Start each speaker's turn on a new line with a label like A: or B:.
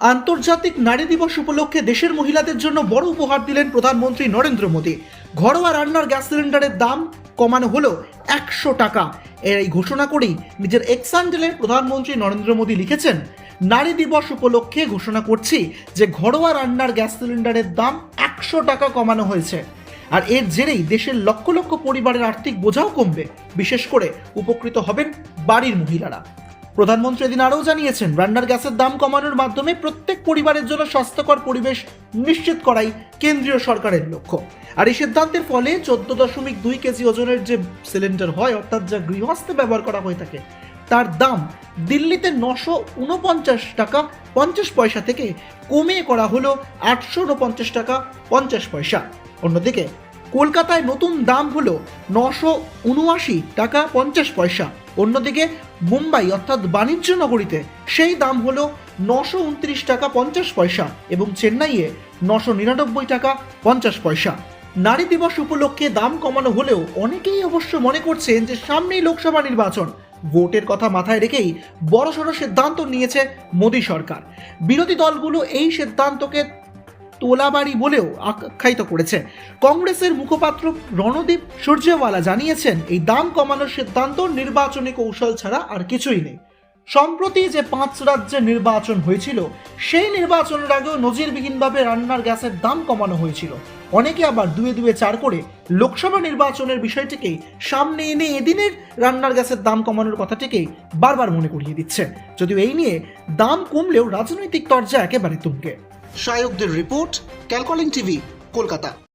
A: আন্তর্জাতিক নারী দিবস উপলক্ষে দেশের মহিলাদের জন্য বড় উপহার দিলেন প্রধানমন্ত্রী নরেন্দ্র মোদী। ঘরোয়া রান্নার গ্যাস সিলিন্ডারের দাম কমানো হলো একশো টাকা। এই ঘোষণা করেই নিজের এক্সান্ডেলে প্রধানমন্ত্রী নরেন্দ্র মোদী লিখেছেন, নারী দিবস উপলক্ষে ঘোষণা করছি যে ঘরোয়া রান্নার গ্যাস সিলিন্ডারের দাম একশো টাকা কমানো হয়েছে। আর এর জেরেই দেশের লক্ষ লক্ষ পরিবারের আর্থিক বোঝাও কমবে। বিশেষ করে উপকৃত হবেন বাড়ির মহিলারা। প্রধানমন্ত্রী এদিন আরও জানিয়েছেন, রান্নার গ্যাসের দাম কমানোর মাধ্যমে প্রত্যেক পরিবারের জন্য স্বাস্থ্যকর পরিবেশ নিশ্চিত করাই কেন্দ্রীয় সরকারের লক্ষ্য। আর এই সিদ্ধান্তের ফলে চোদ্দ দশমিক দুই কেজি ওজনের যে সিলিন্ডার হয়, অর্থাৎ যা গৃহস্থে ব্যবহার করা হয়ে থাকে, তার দাম দিল্লিতে নশো উনপঞ্চাশ টাকা পঞ্চাশ পয়সা থেকে কমিয়ে করা হলো আটশো উনপঞ্চাশ টাকা পঞ্চাশ পয়সা। অন্যদিকে কলকাতায় নতুন দাম হলো নশো উনআশি টাকা পঞ্চাশ পয়সা। অন্যদিকে মুম্বাই অর্থাৎ বাণিজ্য নগরীতে সেই দাম হলো নশো উনত্রিশ টাকা পঞ্চাশ পয়সা এবং চেন্নাইয়ে নশো নিরানব্বই টাকা পঞ্চাশ পয়সা। নারী দিবস উপলক্ষে দাম কমানো হলেও অনেকেই অবশ্য মনে করছেন যে সামনেই লোকসভা নির্বাচন। ভোটের কথা মাথায় রেখেই বড়সড় সিদ্ধান্ত নিয়েছে মোদী সরকার। বিরোধী দলগুলো এই সিদ্ধান্তকে তোলাবাড়ি বলেও আখ্যায়িত করেছে। কংগ্রেসের মুখপাত্র রণদীপ সূর্যেওয়ালা জানিয়েছেন, এই দাম কমানোর সিদ্ধান্ত নির্বাচনী কৌশল ছাড়া আর কিছুই নেই। সম্প্রতি যে পাঁচ রাজ্যে নির্বাচন হয়েছিল, সেই নির্বাচনের আগেও নজিরবিহীনভাবে রান্নার গ্যাসের দাম কমানো হয়েছিল। অনেকে আবার দুয়ে দুয়ে চার করে লোকসভা নির্বাচনের বিষয়টিকেই সামনে এনে এদিনের রান্নার গ্যাসের দাম কমানোর কথাটিকেই বারবার মনে করিয়ে দিচ্ছে। যদিও এই নিয়ে দাম কমলেও রাজনৈতিক তরজা একেবারে তুঙ্গে। শায়কদের রিপোর্ট ক্যালকলিং টিভি কলকাতা।